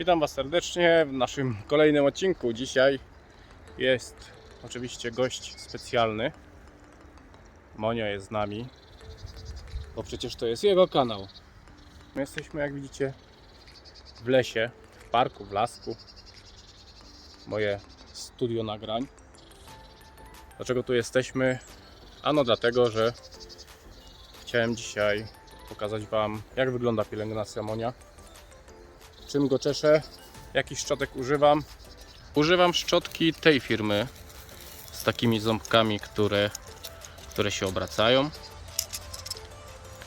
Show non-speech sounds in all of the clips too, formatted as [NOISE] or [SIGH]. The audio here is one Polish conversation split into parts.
Witam Was serdecznie w naszym kolejnym odcinku. Dzisiaj jest oczywiście gość specjalny. Monio jest z nami, bo przecież to jest jego kanał. My jesteśmy, jak widzicie, w lesie, w parku, w lasku. Moje studio nagrań. Dlaczego tu jesteśmy? Ano dlatego, że chciałem dzisiaj pokazać Wam, jak wygląda pielęgnacja Monia czym go czeszę, jakich szczotek używam. Używam szczotki tej firmy z takimi ząbkami, które, które się obracają.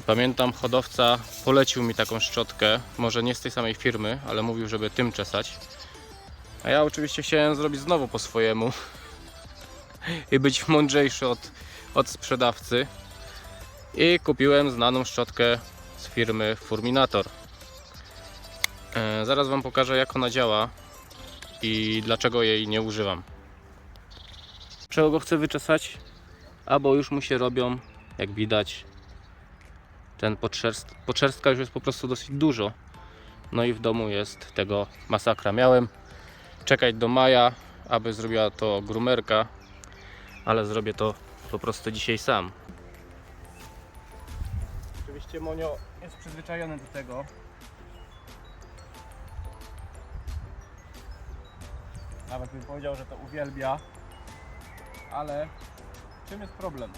Pamiętam hodowca polecił mi taką szczotkę, może nie z tej samej firmy, ale mówił, żeby tym czesać. A ja oczywiście chciałem zrobić znowu po swojemu [LAUGHS] i być mądrzejszy od, od sprzedawcy. I kupiłem znaną szczotkę z firmy Furminator. E, Zaraz Wam pokażę jak ona działa i dlaczego jej nie używam. Czego go chcę wyczesać? Albo już mu się robią, jak widać, ten podszerst, podszerstka już jest po prostu dosyć dużo. No i w domu jest tego masakra. Miałem czekać do maja, aby zrobiła to grumerka, ale zrobię to po prostu dzisiaj sam. Oczywiście Monio jest przyzwyczajony do tego, Nawet bym powiedział, że to uwielbia. Ale czym jest problem?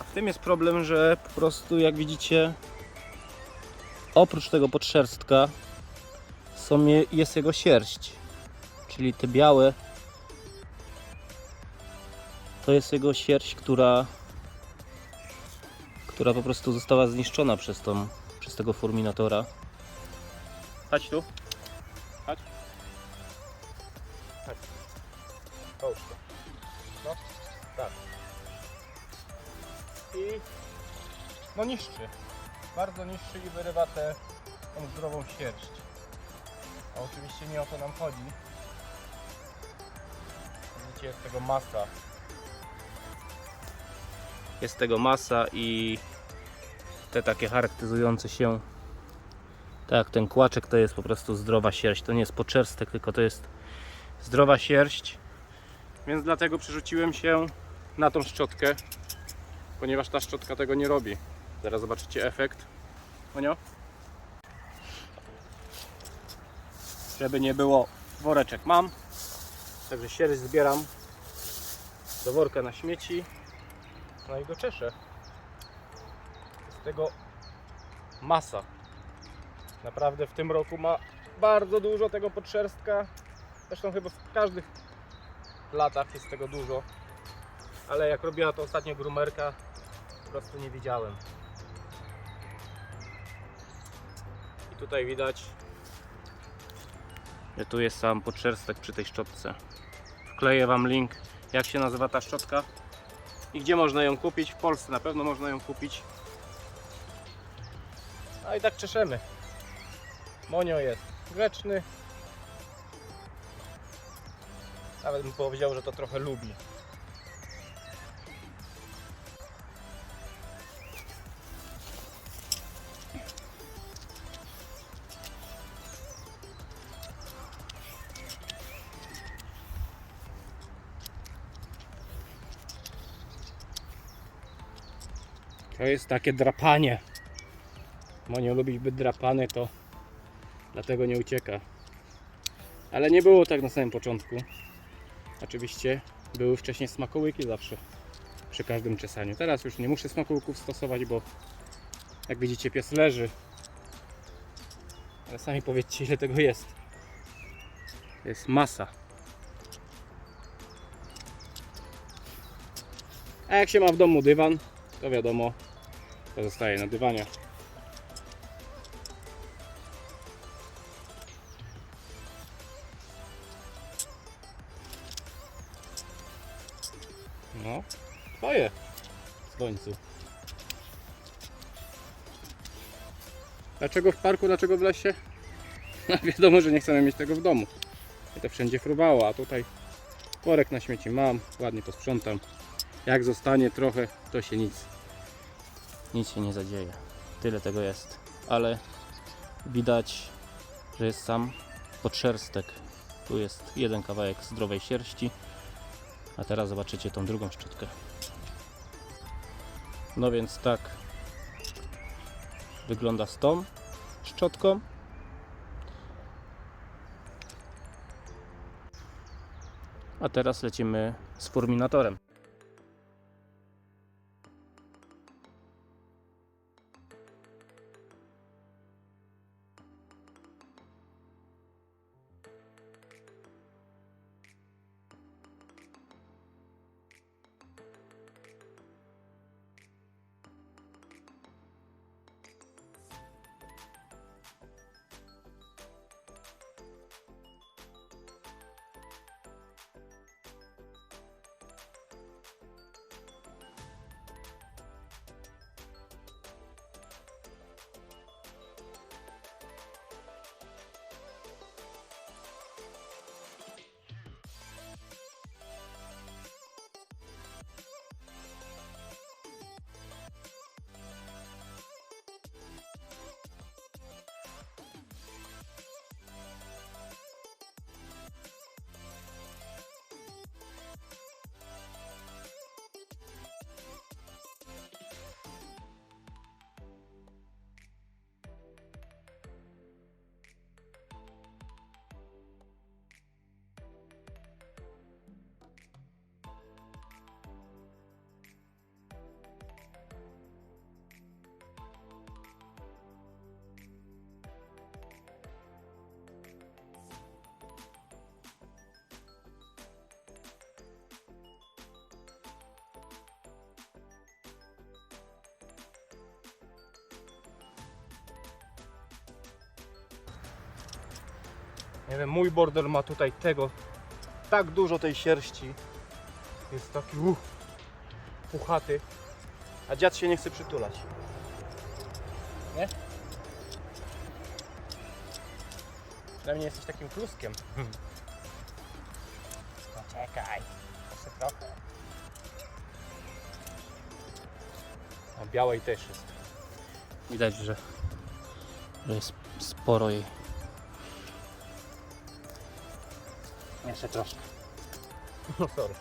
A w tym jest problem, że po prostu jak widzicie oprócz tego podszerstka są je, jest jego sierść. Czyli te białe to jest jego sierść, która która po prostu została zniszczona przez tą przez tego furminatora. Chodź tu. Chodź. Połóż to. No, tak. I no niszczy. Bardzo niszczy i wyrywa tę tą zdrową sierść. A oczywiście nie o to nam chodzi. Widzicie, jest tego masa. Jest tego masa i te takie charakteryzujące się tak, ten kłaczek to jest po prostu zdrowa sierść. To nie jest poczerstek, tylko to jest zdrowa sierść. Więc dlatego przerzuciłem się na tą szczotkę, ponieważ ta szczotka tego nie robi. Zaraz zobaczycie efekt. Monio? Żeby nie było, woreczek mam. Także sierść zbieram do worka na śmieci. No i go czeszę. Z tego masa. Naprawdę w tym roku ma bardzo dużo tego podszerstka. Zresztą chyba w każdych latach jest tego dużo. Ale jak robiła to ostatnio grumerka, po prostu nie widziałem. I tutaj widać, że tu jest sam podszerstek przy tej szczotce. Wkleję Wam link, jak się nazywa ta szczotka i gdzie można ją kupić. W Polsce na pewno można ją kupić. A i tak czeszemy. Monio jest grzeczny. Nawet bym powiedział, że to trochę lubi. To jest takie drapanie. Monio lubi być drapany, to dlatego nie ucieka. Ale nie było tak na samym początku. Oczywiście były wcześniej smakołyki zawsze przy każdym czesaniu. Teraz już nie muszę smakołyków stosować, bo jak widzicie pies leży. Ale sami powiedzcie ile tego jest. Jest masa. A jak się ma w domu dywan, to wiadomo, to zostaje na dywanie. No, twoje w końcu. Dlaczego w parku, dlaczego w lesie? [LAUGHS] No wiadomo, że nie chcemy mieć tego w domu. I to wszędzie fruwało, a tutaj worek na śmieci mam, ładnie posprzątam. Jak zostanie trochę, to się nic, nic się nie zadzieje. Tyle tego jest. Ale Widać, że jest sam podszerstek. Tu jest jeden kawałek zdrowej sierści, a teraz zobaczycie tą drugą szczotkę. No więc tak wygląda z tą szczotką. A teraz lecimy z furminatorem. Nie wiem, mój border ma tutaj tego tak dużo tej sierści. Jest taki uff, puchaty. A dziad się nie chce przytulać. Nie? Przynajmniej jesteś takim kluskiem. Poczekaj, jeszcze trochę. A białej też jest. Widać, że, że jest sporo jej. Jeszcze troszkę. No sorry.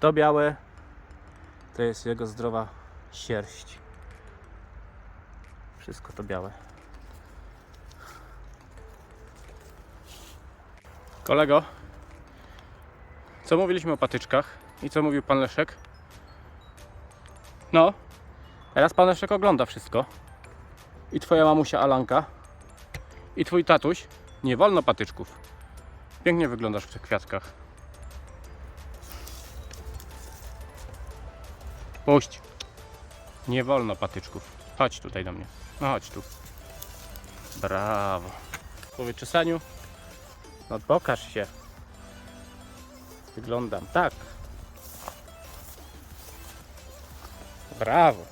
To białe to jest jego zdrowa sierść. Wszystko to białe. Kolego, co mówiliśmy o patyczkach i co mówił pan Leszek? No, teraz pan Leszek ogląda wszystko. I twoja mamusia Alanka, i twój tatuś. Nie wolno patyczków. Pięknie wyglądasz w tych kwiatkach. Puść. Nie wolno patyczków. Chodź tutaj do mnie. No chodź tu. Brawo. Po wyczesaniu. No pokaż się. Wyglądam tak. Brawo.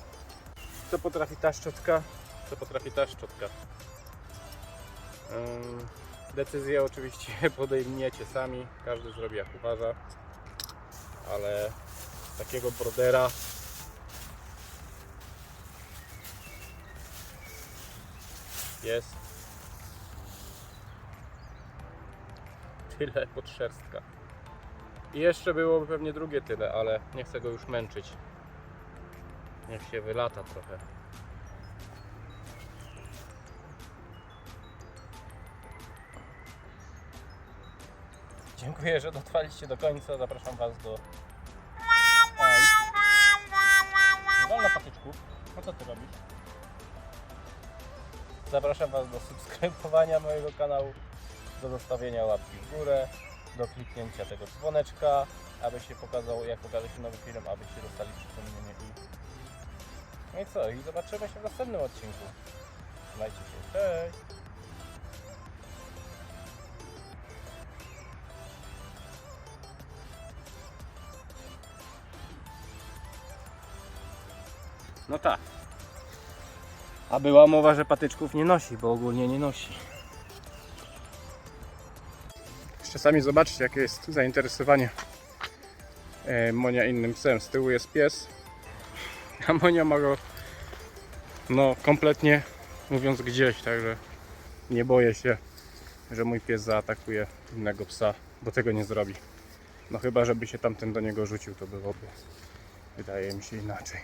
Co potrafi ta szczotka? Co potrafi ta szczotka? Ym, Decyzję oczywiście [LAUGHS] podejmiecie sami. Każdy zrobi jak uważa. Ale takiego brodera jest tyle podszerstka. I jeszcze byłoby pewnie drugie tyle, ale nie chcę go już męczyć. Niech się wylata trochę. Dziękuję, że dotrwaliście do końca. Zapraszam Was do. Ej. Wolno patyczków. No co ty robisz? Zapraszam Was do subskrybowania mojego kanału, do zostawienia łapki w górę, do kliknięcia tego dzwoneczka, aby się pokazało, jak pokaże się nowy film, abyście dostali przypomnienie i... No i co, i zobaczymy się w następnym odcinku. Trzymajcie się, cześć! No tak. A była mowa, że patyczków nie nosi, bo ogólnie nie nosi. Jeszcze sami zobaczcie, jakie jest zainteresowanie e, Monia innym psem. Z tyłu jest pies, a Monia ma go no kompletnie mówiąc gdzieś, także nie boję się, że mój pies zaatakuje innego psa, bo tego nie zrobi. No chyba, żeby się tamten do niego rzucił, to byłoby, wydaje mi się, inaczej.